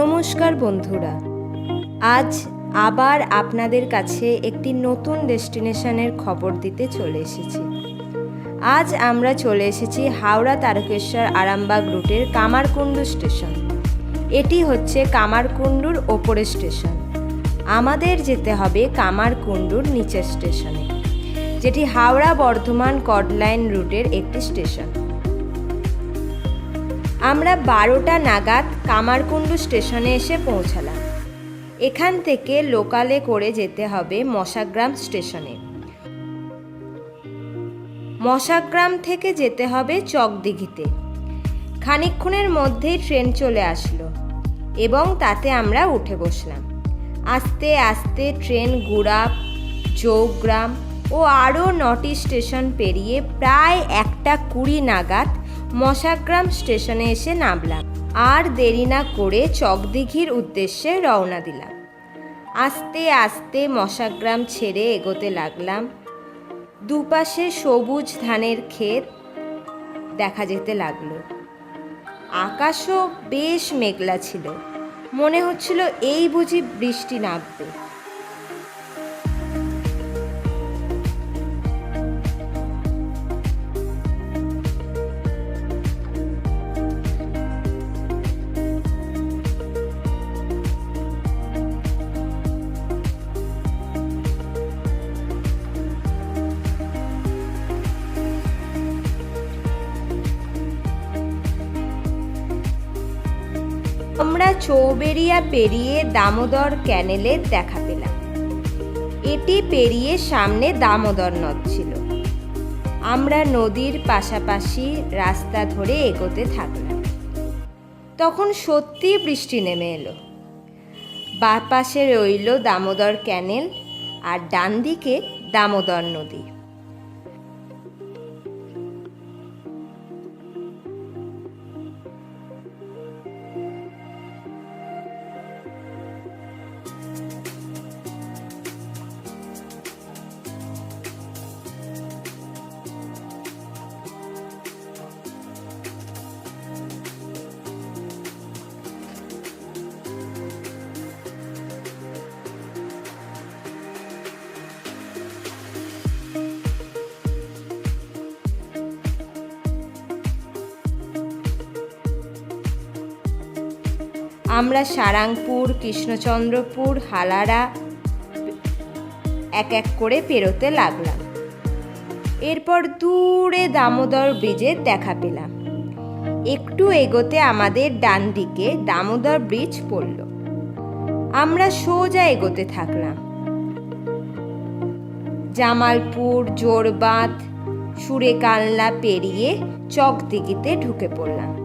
নমস্কার বন্ধুরা। আজ আবার আপনাদের কাছে একটি নতুন ডেস্টিনেশনের খবর দিতে চলে এসেছি। আজ আমরা চলে এসেছি হাওড়া তারকেশ্বর আরামবাগ রুটের কামারকুণ্ডু স্টেশন। এটি হচ্ছে কামারকুণ্ডুর ওপরের স্টেশন। আমাদের যেতে হবে কামারকুণ্ডুর নিচের স্টেশনে, যেটি হাওড়া বর্ধমান কডলাইন রুটের একটি স্টেশন। আমরা বারোটা নাগাদ কামারকুণ্ডু স্টেশনে এসে পৌঁছালাম। এখান থেকে লোকালে করে যেতে হবে মশাগ্রাম স্টেশনে। মশাগ্রাম থেকে যেতে হবে চকদিঘিতে। খানিকক্ষণের মধ্যেই ট্রেন চলে আসলো এবং তাতে আমরা উঠে বসলাম। আস্তে আস্তে ট্রেন গুড়াপ চৌগ্রাম ও আরও নটি স্টেশন পেরিয়ে প্রায় একটা কুড়ি নাগাদ মশাগ্রাম স্টেশনে এসে নামলাম। আর দেরি না করে চকদিঘির উদ্দেশ্যে রওনা দিলাম। আস্তে আস্তে মশাগ্রাম ছেড়ে এগোতে লাগলাম। দুপাশে সবুজ ধানের ক্ষেত দেখা যেতে লাগল। আকাশও বেশ মেঘলা ছিল। মনে হচ্ছিল এই বুঝি বৃষ্টি নামবে। আমরা পেরিয়ে দামোদর ক্যানেলের দেখা পেলাম এটি পেরিয়ে সামনে দামোদর নদ ছিল। আমরা নদীর পাশাপাশি রাস্তা ধরে এগোতে থাকলাম। তখন সত্যি বৃষ্টি নেমে এলো। বা পাশে রইল দামোদর ক্যানেল আর ডান দিকে দামোদর নদী। আমরা সারাংপুর, কৃষ্ণচন্দ্রপুর হালারা এক এক করে পেরোতে লাগলাম। এরপর দূরে দামোদর ব্রিজের দেখা পেলাম। একটু এগোতে আমাদের ডান দিকে দামোদর ব্রিজ পড়ল। আমরা সোজা এগোতে থাকলাম। জামালপুর, জোরবাঁধ সুরেকালনা পেরিয়ে চকদিঘিতে ঢুকে পড়লাম।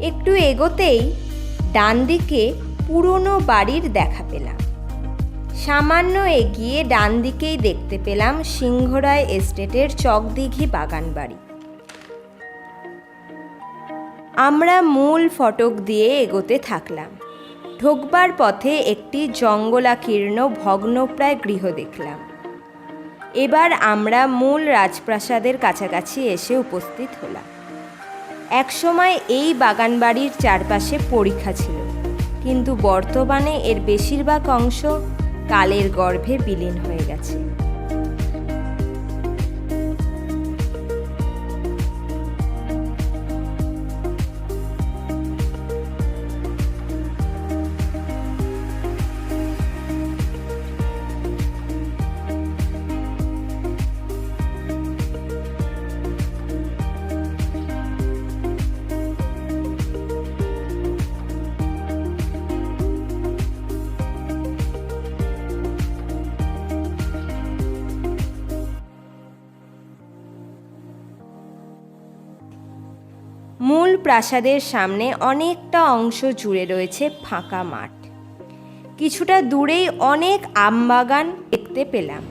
একটু এগোতেই ডান দিকে পুরনো বাড়ির দেখা পেলাম। সামান্য এগিয়ে ডান দিকেই দেখতে পেলাম সিংহরায় এস্টেটের চকদিঘি বাগান বাড়ি আমরা মূল ফটক দিয়ে এগোতে থাকলাম। ঢোকবার পথে একটি জঙ্গলাকীর্ণ ভগ্নপ্রায় গৃহ দেখলাম। এবার আমরা মূল রাজপ্রাসাদের কাছাকাছি এসে উপস্থিত হলাম। একসময় এই বাগানবাড়ির চারপাশে পরীক্ষা ছিল। কিন্তু বর্তমানে এর বেশিরভাগ অংশ কালের গর্ভে বিলীন হয়ে গেছে। প্রাসাদের সামনে অনেকটা অংশ জুড়ে রয়েছে ফাঁকা মাঠ। কিছুটা দূরেই অনেক আমবাগান দেখতে পেলাম।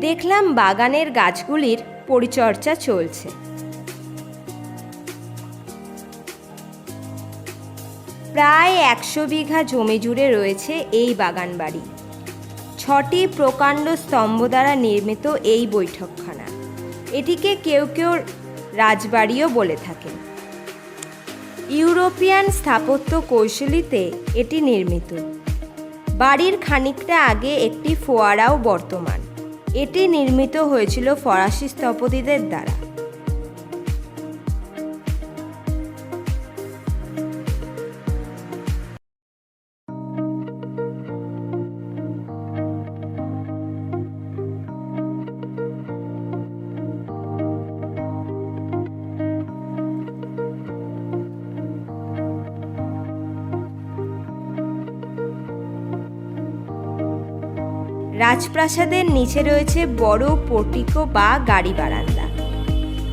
দেখলাম বাগানের গাছগুলির পরিচর্যা চলছে। প্রায় একশো বিঘা জমি জুড়ে রয়েছে এই বাগান বাড়ি। ছটি প্রকাণ্ড স্তম্ভ দ্বারা নির্মিত এই বৈঠকখানা। এটিকে কেউ কেউ রাজবাড়িও বলে থাকেন। ইউরোপিয়ান স্থাপত্য কৌশলীতে এটি নির্মিত। বাড়ির খানিকটা আগে একটি ফোয়ারাও বর্তমান। এটি নির্মিত হয়েছিল ফরাসি স্থপতিদের দ্বারা। রাজপ্রাসাদের নিচে রয়েছে বড় পোর্টিকো বা গাড়ি বারান্দা।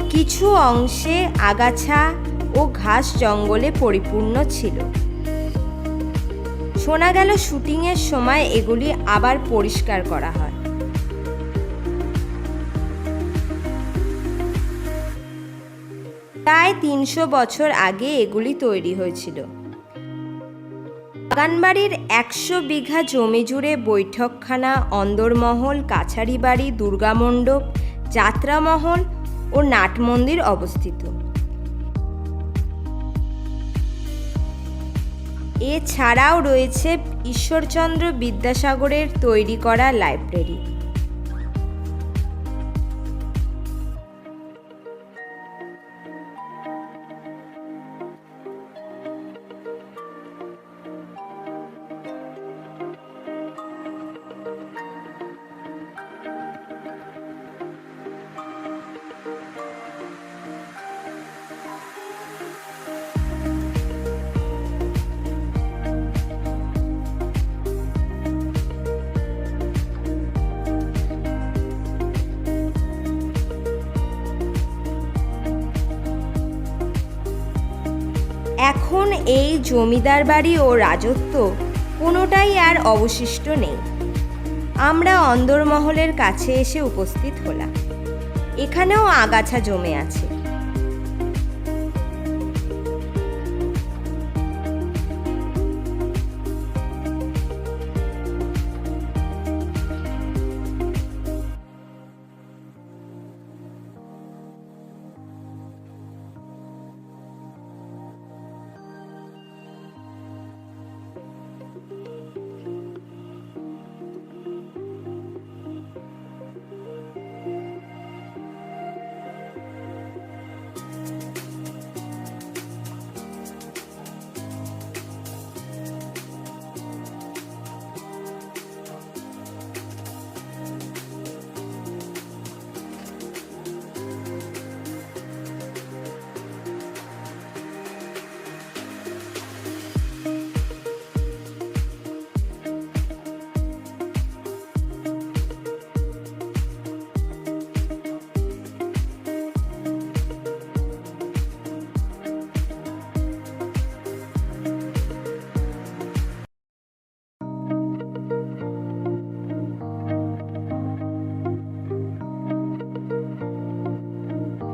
কিছু অংশে আগাছা ও ঘাস জঙ্গলে পরিপূর্ণ ছিল। শোনা গেল শুটিংয়ের সময় এগুলি আবার পরিষ্কার করা হয়। প্রায় তিনশো বছর আগে এগুলি তৈরি হয়েছিল। বাগানবাড়ির একশো বিঘা জমি জুড়ে বৈঠকখানা, অন্দরমহল কাছারি বাড়ি দুর্গামণ্ডপ, যাত্রামহল ও নাট মন্দির অবস্থিত। এছাড়াও রয়েছে ঈশ্বরচন্দ্র বিদ্যাসাগরের তৈরি করা লাইব্রেরি। জমিদার বাড়ি ও রাজত্ব কোনোটাই আর অবশিষ্ট নেই। আমরা অন্দরমহলের কাছে এসে উপস্থিত হলাম। এখানেও আগাছা জমে আছে।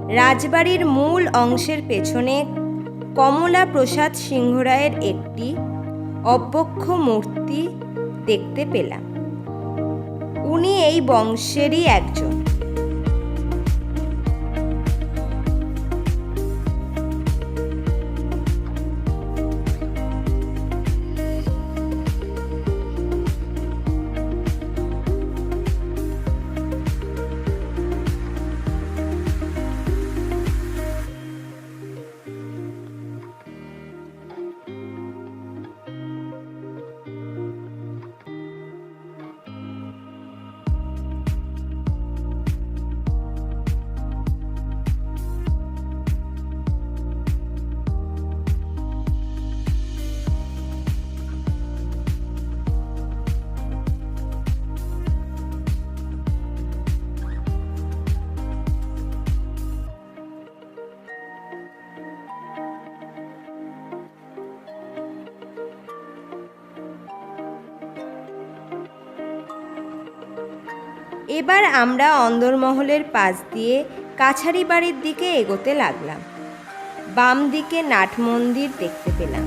রাজবাড়ির মূল অংশের পেছনে কমলা প্রসাদ সিংহরায়ের একটি অব্যক্ষ মূর্তি দেখতে পেলাম। উনি এই বংশেরই একজন। এবার আমরা অন্দরমহলের পাশ দিয়ে কাছারি বাড়ির দিকে এগোতে লাগলাম। বাম দিকে নাট মন্দির দেখতে পেলাম।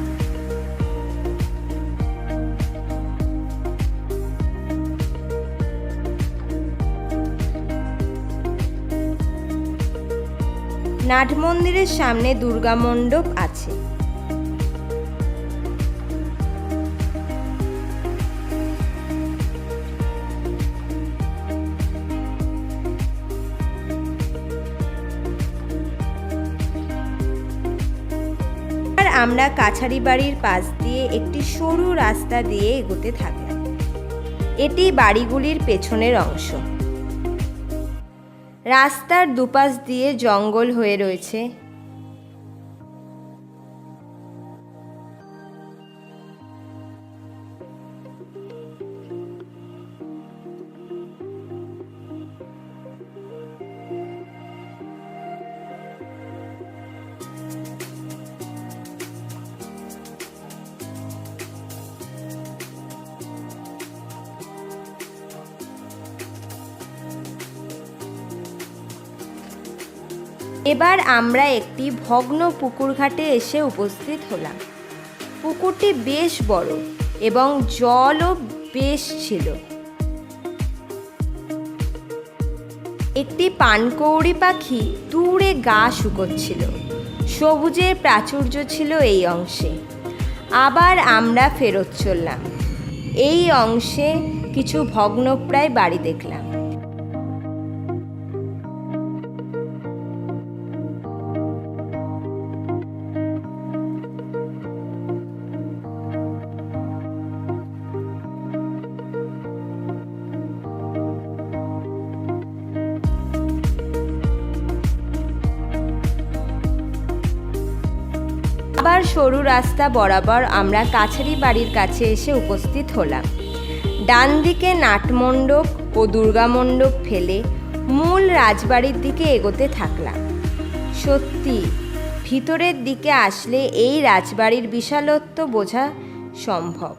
নাট মন্দিরের সামনে দুর্গা মণ্ডপ আছে। আমরা কাছারি বাড়ির পাশ দিয়ে একটি সরু রাস্তা দিয়ে এগোতে থাকলাম এটি বাড়িগুলির পেছনের অংশ। রাস্তার দুপাশ দিয়ে জঙ্গল হয়ে রয়েছে। এবার আমরা একটি ভগ্ন পুকুর ঘাটে এসে উপস্থিত হলাম। পুকুরটি বেশ বড় এবং জলও বেশ ছিল। একটি পানকৌড়ি পাখি দূরে গা শুকোচ্ছিল। সবুজের প্রাচুর্য ছিল এই অংশে। আবার আমরা ফেরত চললাম। এই অংশে কিছু ভগ্নপ্রায় বাড়ি দেখলাম। আবার সরু রাস্তা বরাবর আমরা কাছারি বাড়ির কাছে এসে উপস্থিত হলাম। ডান দিকে নাটমণ্ডপ ও দুর্গামণ্ডপ ফেলে মূল রাজবাড়ির দিকে এগোতে থাকলাম। সত্যি, ভিতরের দিকে আসলে এই রাজবাড়ির বিশালত্ব বোঝা সম্ভব।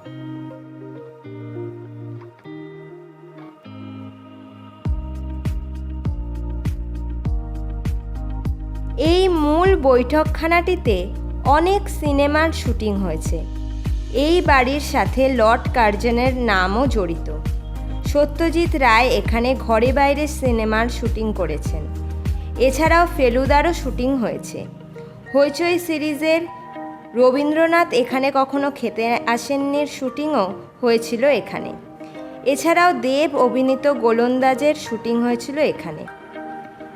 এই মূল বৈঠকখানাটিতে অনেক সিনেমার শুটিং হয়েছে। এই বাড়ির সাথে লর্ড কার্জনের নামও জড়িত। সত্যজিৎ রায় এখানে ঘরে বাইরে সিনেমার শুটিং করেছেন। এছাড়াও ফেলুদারও শুটিং হয়েছে। হইচই সিরিজের রবীন্দ্রনাথ এখানে কখনো খেতে আসেননির শুটিংও হয়েছিল এখানে। এছাড়াও দেব অভিনীত গোলন্দাজের শুটিং হয়েছিল এখানে।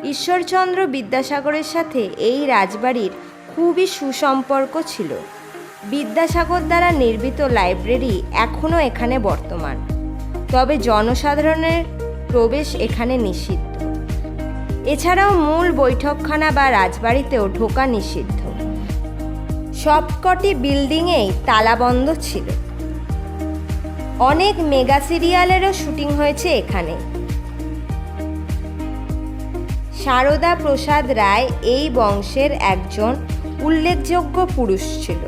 ঈশ্বরচন্দ্র বিদ্যাসাগরের সাথে এই রাজবাড়ির খুবই সুসম্পর্ক ছিল। বিদ্যাসাগর দ্বারা নির্মিত লাইব্রেরি এখনও এখানে বর্তমান। তবে জনসাধারণের প্রবেশ এখানে নিষিদ্ধ। এছাড়াও মূল বৈঠকখানা বা রাজবাড়িতেও ঢোকা নিষিদ্ধ। সবকটি বিল্ডিংয়েই তালাবন্ধ ছিল। অনেক মেগা সিরিয়ালেরও শুটিং হয়েছে এখানে। সারদা প্রসাদ রায় এই বংশের একজন উল্লেখযোগ্য পুরুষ ছিল।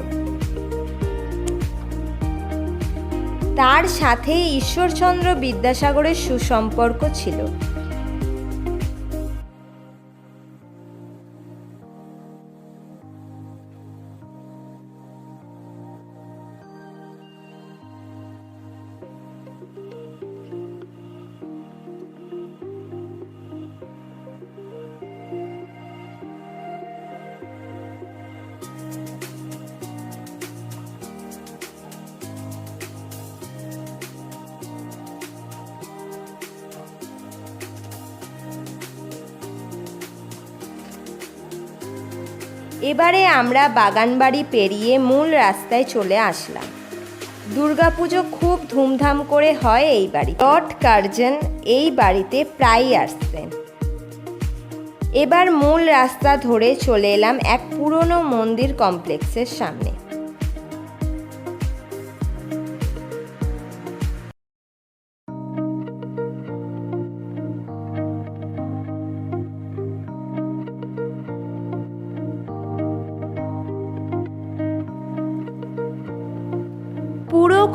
তার সাথে ঈশ্বরচন্দ্র বিদ্যাসাগরের সুসম্পর্ক ছিল। এবারে আমরা বাগানবাড়ি পেরিয়ে মূল রাস্তায় চলে আসলাম। দুর্গাপুজো খুব ধুমধাম করে হয় এই বাড়ি লর্ড কার্জন এই বাড়িতে প্রায়ই আসতেন। এবার মূল রাস্তা ধরে চলে এলাম এক পুরনো মন্দির কমপ্লেক্সের সামনে।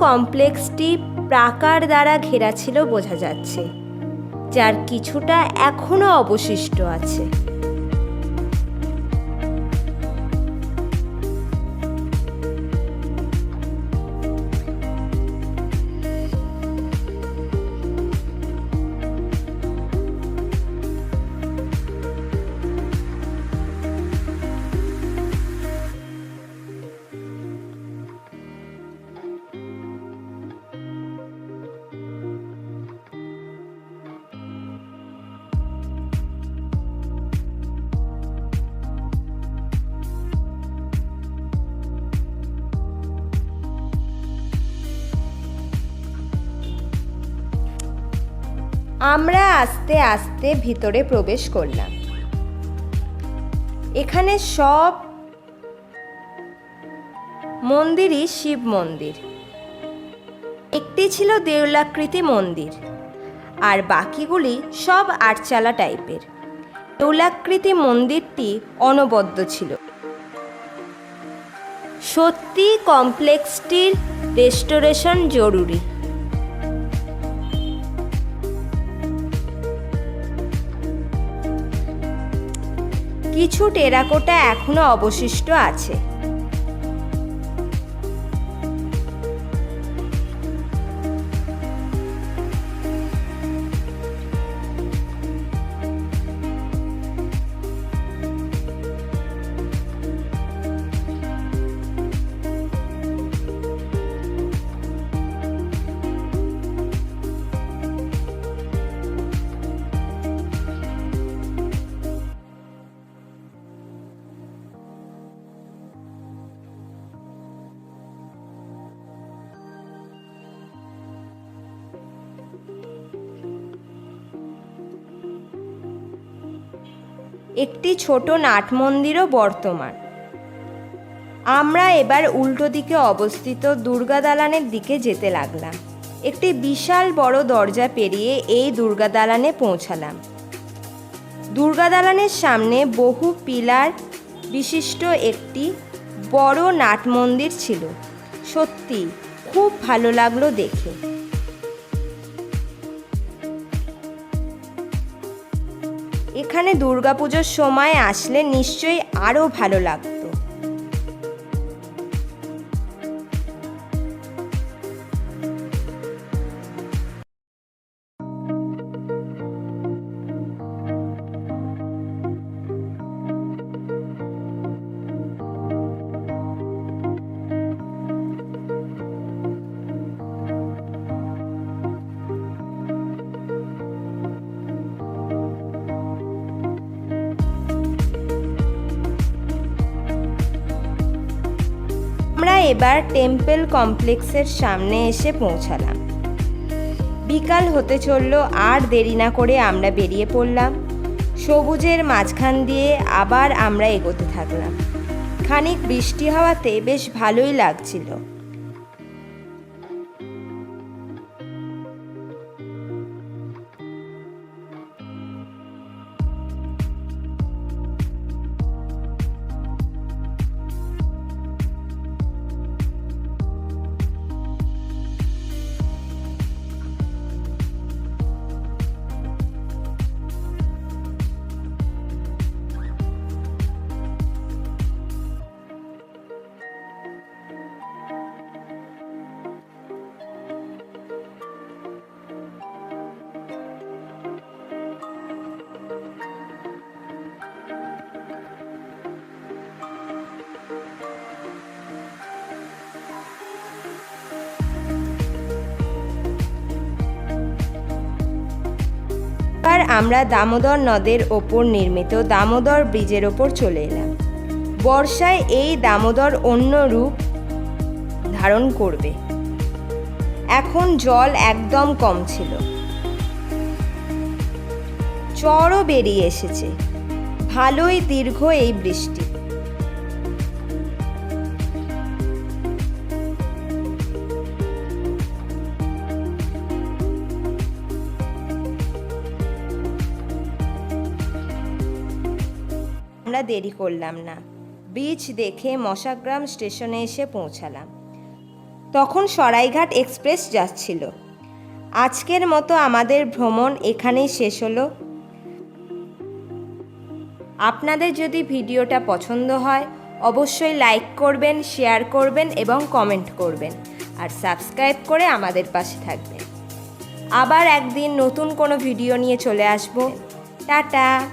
কমপ্লেক্সটি প্রাকার দ্বারা ঘেরা ছিল বোঝা যাচ্ছে যার কিছুটা এখনও অবশিষ্ট আছে। আমরা আস্তে আস্তে ভিতরে প্রবেশ করলাম। এখানে সব মন্দিরই শিব মন্দির। একটি ছিল দেউলাকৃতি মন্দির, আর বাকিগুলি সব আটচালা টাইপের। দেউলাকৃতি মন্দিরটি অনবদ্য ছিল। সত্যি কমপ্লেক্সটির রেস্টোরেশন জরুরি। কিছু টেরাকোটা এখনও অবশিষ্ট আছে। একটি ছোট নাট মন্দিরও বর্তমান। আমরা এবার উল্টো দিকে অবস্থিত দুর্গা দালানের দিকে যেতে লাগলাম। একটি বিশাল বড় দরজা পেরিয়ে এই দুর্গা দালানে পৌঁছালাম। দুর্গা দালানের সামনে বহু পিলার বিশিষ্ট একটি বড় নাট মন্দির ছিল। সত্যি খুব ভালো লাগল দেখে। এখানে দুর্গাপুজোর সময় আসলে নিশ্চয়ই আরও ভালো লাগতো এবার টেম্পল কমপ্লেক্সের সামনে এসে পৌঁছালাম। বিকাল হতে চলল, আর দেরি না করে আমরা বেরিয়ে পড়লাম। সবুজের মাঝখান দিয়ে আবার আমরা এগোতে থাকলাম। খানিক বৃষ্টি হওয়াতে বেশ ভালোই লাগছিল। আমরা দামোদর নদের ওপর নির্মিত দামোদর ব্রিজের ওপর চলে এলাম। বর্ষায় এই দামোদর অন্য রূপ ধারণ করবে। এখন জল একদম কম ছিল। চরও বেরিয়ে এসেছে। ভালোই দীর্ঘ এই বৃষ্টি। দেরি করলাম না। ব্রিজ দেখে মশাগ্রাম স্টেশনে এসে পৌঁছালাম। তখন সরাইঘাট এক্সপ্রেস যাচ্ছিল। আজকের মতো আমাদের ভ্রমণ এখানেই শেষ হলো। আপনাদের যদি ভিডিওটা পছন্দ হয়, অবশ্যই লাইক করবেন, শেয়ার করবেন এবং কমেন্ট করবেন। আর সাবস্ক্রাইব করে আমাদের পাশে থাকবেন। আবার একদিন নতুন কোনো ভিডিও নিয়ে চলে আসব। টাটা!